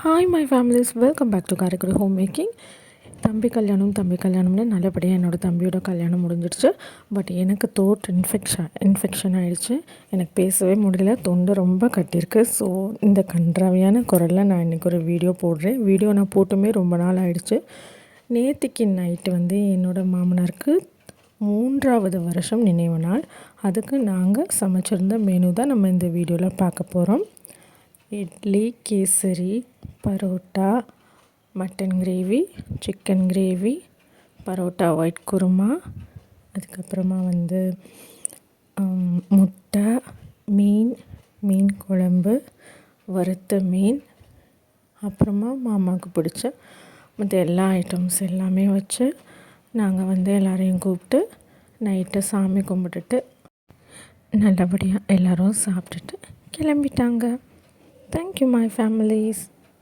Hi my families welcome back to Karaikudi home making தம்பி கல்யாணம் தம்பி கல்யாணம்னு நல்லபடியாக என்னோடய தம்பியோட கல்யாணம் முடிஞ்சிடுச்சு பட் எனக்கு தோட் இன்ஃபெக்ஷன் இன்ஃபெக்ஷன் ஆகிடுச்சு எனக்கு பேசவே முடியல. தொண்டை ரொம்ப கட்டியிருக்கு. ஸோ இந்த கன்றாவியான குரலில் நான் இன்றைக்கி ஒரு வீடியோ போடுறேன். வீடியோ நான் போட்டுமே ரொம்ப நாள் ஆகிடுச்சு நேற்றுக்கு நைட்டு வந்து என்னோடய மாமனாருக்கு மூன்றாவது வருஷம் நினைவு நாள். அதுக்கு நாங்கள் சமைச்சிருந்த மெனு தான் நம்ம இந்த வீடியோவில் பார்க்க போகிறோம் idli kesari parotta mutton gravy chicken gravy parotta white kurma அதுக்கப்புறமா வந்து முட்டை மீன் மீன் குழம்பு வறுத்த மீன் அப்புறமா மாமாவுக்கு பிடிச்ச மற்ற எல்லா ஐட்டம்ஸ் எல்லாமே வச்சு நாங்கள் வந்து எல்லோரையும் கூப்பிட்டு நைட்டு சாமி கும்பிட்டுட்டு நல்லபடியாக எல்லோரும் சாப்பிட்டுட்டு கிளம்பிட்டாங்க. Thank you, my families.